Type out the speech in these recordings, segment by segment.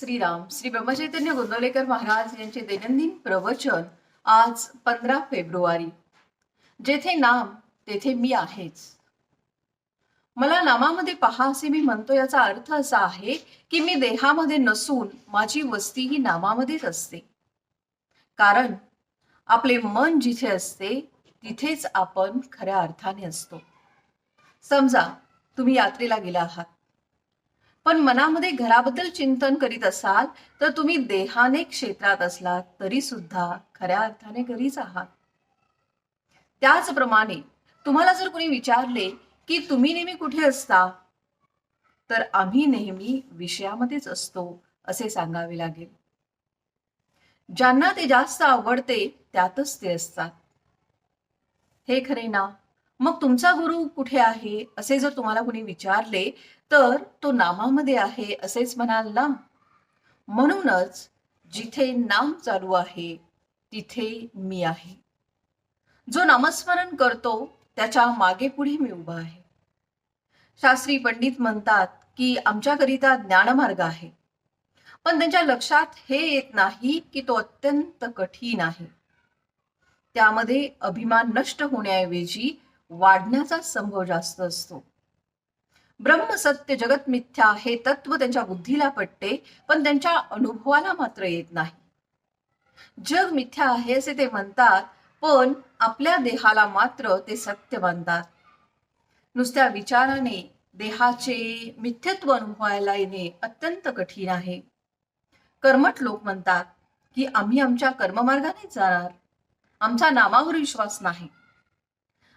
श्रीराम श्री ब्रह्मचैतन्य गोंदवलेकर महाराज यांचे दैनंदिन प्रवचन आज पंधरा फेब्रुवारी. जेथे नाम तेथे मी आहेच. मला नामामध्ये पहा असे मी म्हणतो याचा अर्थ असा आहे की मी देहामध्ये नसून माझी वस्ती ही नामामध्येच असते. कारण आपले मन जिथे असते तिथेच आपण खऱ्या अर्थाने असतो. समजा तुम्ही यात्रेला गेला आहात. पण मनामध्ये घराबद्दल चिंतन करीत असाल तर तुम्ही देहाने क्षेत्रात असलात तरी सुद्धा खऱ्या अर्थाने घरीच आहात. त्याचप्रमाणे तुम्हाला जर कोणी विचारले की तुम्ही नेहमी कुठे असता तर आम्ही नेहमी विषयामध्येच असतो असे सांगावे लागेल. ज्यांना ते जास्त आवडते त्यातच ते असतात. हे खरे ना? मग तुमचा गुरु कुठे आहे? असे जर तुम्हाला कुणी विचारले तर तो नामामध्ये आहे असेच म्हणाल ना. म्हणूनच जिथे नाम चालू आहे तिथे मी आहे. जो नामस्मरण करतो त्याच्यामागे पुढे मी उभा आहे. शास्त्री पंडित म्हणतात की आमच्याकरिता ज्ञानमार्ग आहे. पण त्यांच्या लक्षात हे येत नाही की तो अत्यंत कठीण आहे. त्यामध्ये अभिमान नष्ट होण्याऐवजी वाढण्याचा संभव जास्त असतो. ब्रह्म सत्य जगत मिथ्या हे तत्व त्यांच्या बुद्धीला पटते पण त्यांच्या अनुभवाला मात्र येत नाही. जग मिथ्या आहे असे ते म्हणतात पण आपल्या देहाला मात्र ते सत्य मानतात. नुसत्या विचाराने देहाचे मिथ्यत्व अनुभवायला येणे अत्यंत कठीण आहे. कर्मठ लोक म्हणतात की आम्ही आमच्या कर्ममार्गानेच जाणार. आमचा नामावर विश्वास नाही.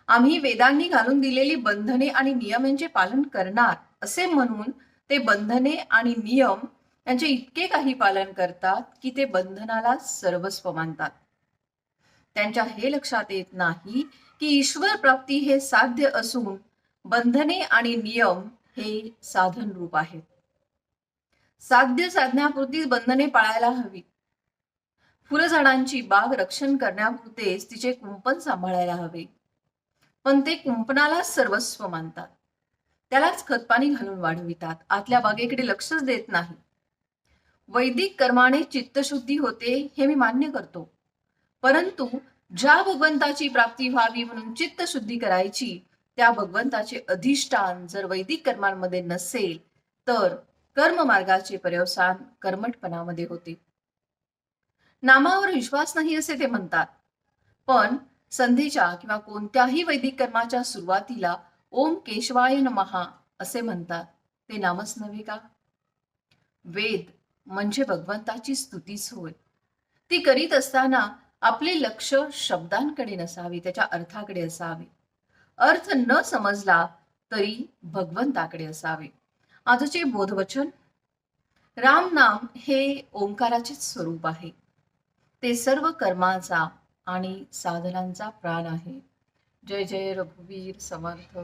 आम्ही वेदांनी घालून दिलेली बंधने आणि नियम यांचे पालन करणार असे म्हणून ते बंधने आणि नियम यांचे इतके काही पालन करतात की ते बंधनाला सर्वस्व मानतात. त्यांच्या हे लक्षात येत नाही की ईश्वर प्राप्ती हे साध्य असून बंधने आणि नियम हे साधन रूप आहेत. साध्य साधण्यापुरतीच बंधने पाळायला हवी. फुलझाडांची बाग रक्षण करण्यापुरतेच तिचे कुंपण सांभाळायला हवे. पण ते कुंपणाला सर्वस्व मानतात. त्यालाच खतपाणी घालून वाढवितात. आतल्या बागेकडे लक्षच देत नाही. वैदिक कर्माने चित्तशुद्धी होते हे मी मान्य करतो. परंतु ज्या भगवंताची प्राप्ती व्हावी म्हणून चित्तशुद्धी करायची त्या भगवंताचे अधिष्ठान जर वैदिक कर्मांमध्ये नसेल तर कर्ममार्गाचे पर्यवसान कर्मटपणामध्ये होते. नामावर विश्वास नाही असे ते म्हणतात. पण संधीच्या किंवा कोणत्याही वैदिक कर्माच्या सुरुवातीला ओम केशवाय महा असे म्हणतात. ते नामच नव्हे का? वेद म्हणजे भगवंताची स्तुतीच होय ती करीत असताना आपले लक्ष शब्दांकडे नसावे त्याच्या अर्थाकडे असावे. अर्थ न समजला तरी भगवंताकडे असावे. आजचे बोधवचन राम नाम हे ओंकाराचे स्वरूप आहे. ते सर्व कर्माचा आणि साधनांचा प्राण आहे. जय जय रघुवीर समर्थ.